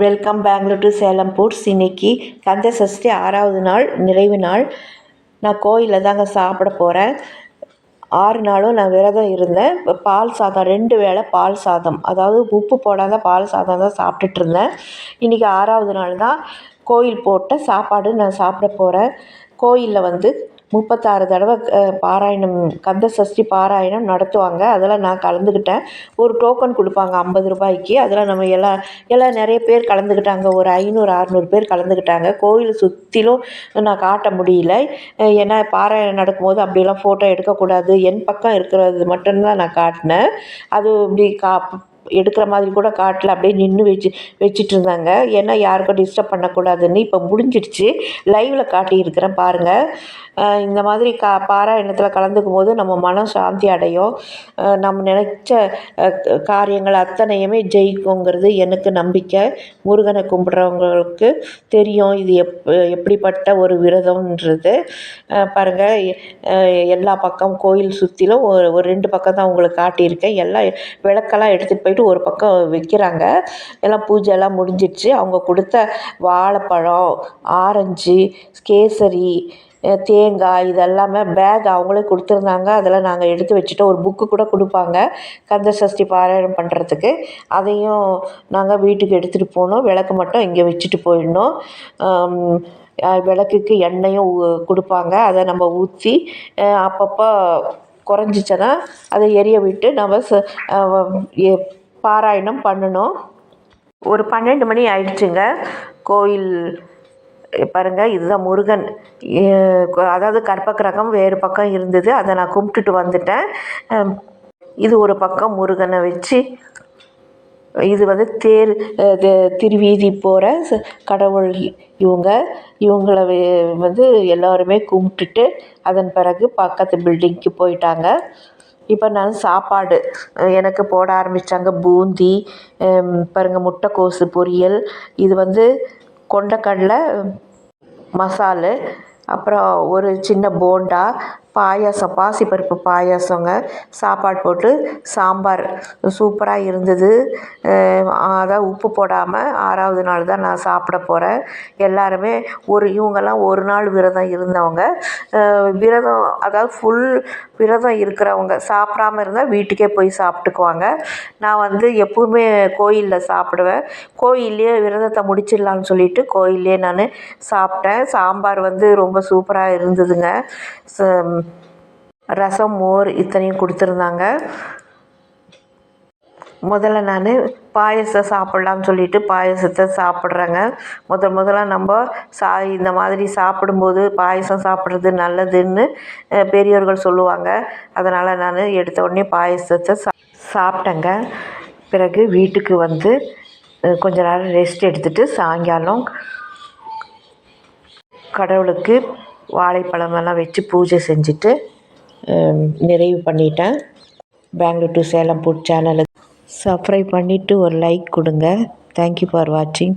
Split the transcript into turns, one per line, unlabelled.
Welcome Bangalore to Salem foods இன்னைக்கு கந்த சஷ்டி ஆறாவது நாள் நிறைவு நாள். நான் கோயிலில் தாங்க சாப்பிட போகிறேன் ஆறு நாளும் நான் விரதம் இருந்தேன். இப்போ பால் சாதம் ரெண்டு வேளை பால் சாதம். அதாவது உப்பு போடாத பால் சாதம் தான் சாப்பிட்டுட்டு இருந்தேன். இன்றைக்கி ஆறாவது நாள் தான் கோயில் போட்ட சாப்பாடு நான் சாப்பிட போகிறேன் கோயிலில் வந்து முப்பத்தாறு தடவை பாராயணம் கந்த சஷ்டி பாராயணம் நடத்துவாங்க. அதில் நான் கலந்துக்கிட்டேன் ஒரு டோக்கன் கொடுப்பாங்க ஐம்பது ரூபாய்க்கு. அதில் நம்ம எல்லாம் எல்லாம் நிறைய பேர் கலந்துக்கிட்டாங்க ஒரு ஐநூறு அறநூறு பேர் கலந்துக்கிட்டாங்க கோயில் சுற்றிலும் நான் காட்ட முடியல. ஏன்னா பாராயணம் நடக்கும்போது அப்படியெல்லாம் ஃபோட்டோ எடுக்கக்கூடாது. என் பக்கம் இருக்கிறது மட்டும்தான் நான் காட்டினேன். அது இப்படி கா எடுக்கிற மாதிரி கூட காட்டில் அப்படியே நின்று வச்சு வச்சுட்டு இருந்தாங்க. ஏன்னா யாருக்கும் டிஸ்டர்ப் பண்ணக்கூடாதுன்னு இப்போ முடிஞ்சிடுச்சு. லைவில் காட்டியிருக்கிறேன் பாருங்கள் இந்த மாதிரி கா பாராயணத்தில் கலந்துக்கும் போது நம்ம மனம் சாந்தி அடையும். நம்ம நினச்ச காரியங்கள் அத்தனையுமே ஜெயிக்குங்கிறது எனக்கு நம்பிக்கை. முருகனை கும்பிட்றவங்களுக்கு தெரியும் இது எப் எப்படிப்பட்ட ஒரு விரதம்ன்றது. பாருங்கள் எல்லா பக்கம் கோயில் சுற்றிலும் ஒரு ஒரு ரெண்டு பக்கம் தான் உங்களுக்கு காட்டியிருக்கேன். எல்லாம் விளக்கெல்லாம் எடுத்துகிட்டு போயிட்டு ஒரு பக்கம் வைக்கிறாங்க. எல்லாம் பூஜைலாம் முடிஞ்சிடுச்சு. அவங்க கொடுத்த வாழைப்பழம் ஆரஞ்சு கேசரி தேங்காய் இதெல்லாமே பேக் அவங்களே கொடுத்துருந்தாங்க. அதெல்லாம் நாங்கள் எடுத்து வச்சுட்டோம் ஒரு புக்கு கூட கொடுப்பாங்க. கந்த சஷ்டி பாராயணம் பண்ணுறதுக்கு அதையும் நாங்கள் வீட்டுக்கு எடுத்துகிட்டு போனோம். விளக்கு மட்டும் இங்கே வச்சுட்டு போயிடணும். விளக்குக்கு எண்ணெயும் கொடுப்பாங்க. அதை நம்ம ஊற்றி அப்பப்போ குறைஞ்சிச்சின்னா அதை எரிய விட்டு நம்ம ச பாராயணம் பண்ணணும். ஒரு பன்னெண்டு மணி ஆயிடுச்சுங்க. கோயில் பாருங்கள் இதுதான் முருகன். அதாவது கற்பகிரகம் வேறு பக்கம் இருந்தது. அதை நான் கும்பிட்டுட்டு வந்துட்டேன். இது ஒரு பக்கம் முருகனை வச்சு இது வந்து தேர் திருவீதி போகிற கடவுள் இவங்க இவங்கள வந்து எல்லோருமே கும்பிட்டுட்டு அதன் பிறகு பக்கத்து பில்டிங்க்கு போயிட்டாங்க. இப்போ நான் சாப்பாடு எனக்கு போட ஆரம்பித்தாங்க பூந்தி பாருங்கள் முட்டைக்கோசு பொரியல். இது வந்து கொண்டக்கடலை மசாலு அப்புறம் ஒரு சின்ன போண்டா பாயாசம் பாசிப்பருப்பு பாயாசங்க. சாப்பாடு போட்டு சாம்பார். சூப்பராக இருந்தது. அதான் உப்பு போடாமல் ஆறாவது நாள் தான் நான் சாப்பிட போகிறேன் எல்லாருமே ஒரு இவங்கெல்லாம் ஒரு நாள் விரதம் இருந்தவங்க. விரதம் அதாவது ஃபுல் விரதம் இருக்கிறவங்க. சாப்பிடாம இருந்தால் வீட்டுக்கே போய் சாப்பிட்டுக்குவாங்க. நான் வந்து எப்பவுமே கோயிலில் சாப்பிடுவேன். கோயிலே விரதத்தை முடிச்சிடலான்னு சொல்லிட்டு கோயிலே நான் சாப்பிட்டேன். சாம்பார் வந்து ரொம்ப சூப்பராக இருந்ததுங்க. ரசம் மோர் இத்தனையும் கொடுத்துருந்தாங்க. முதல்ல நான் பாயசம் சாப்பிட்லான்னு சொல்லிட்டு பாயசத்தை சாப்பிட்றேங்க. முதல் முதல்ல நம்ம சா இந்த மாதிரி சாப்பிடும்போது பாயசம் சாப்பிட்றது நல்லதுன்னு பெரியவர்கள் சொல்லுவாங்க. அதனால் நான் எடுத்த உடனே பாயசத்தை சா சாப்பிட்டேங்க. பிறகு வீட்டுக்கு வந்து கொஞ்ச நேரம் ரெஸ்ட் எடுத்துகிட்டு சாயங்காலம் கடவுளுக்கு வாழைப்பழமெல்லாம் வச்சு பூஜை செஞ்சுட்டு நிறைவு பண்ணிட்டேன். பெங்களூர் டு சேலம் ஃபுட் சேனலுக்கு சப்ஸ்கிரைப் பண்ணிவிட்டு ஒரு லைக் கொடுங்க. தேங்க்யூ ஃபார் வாட்சிங்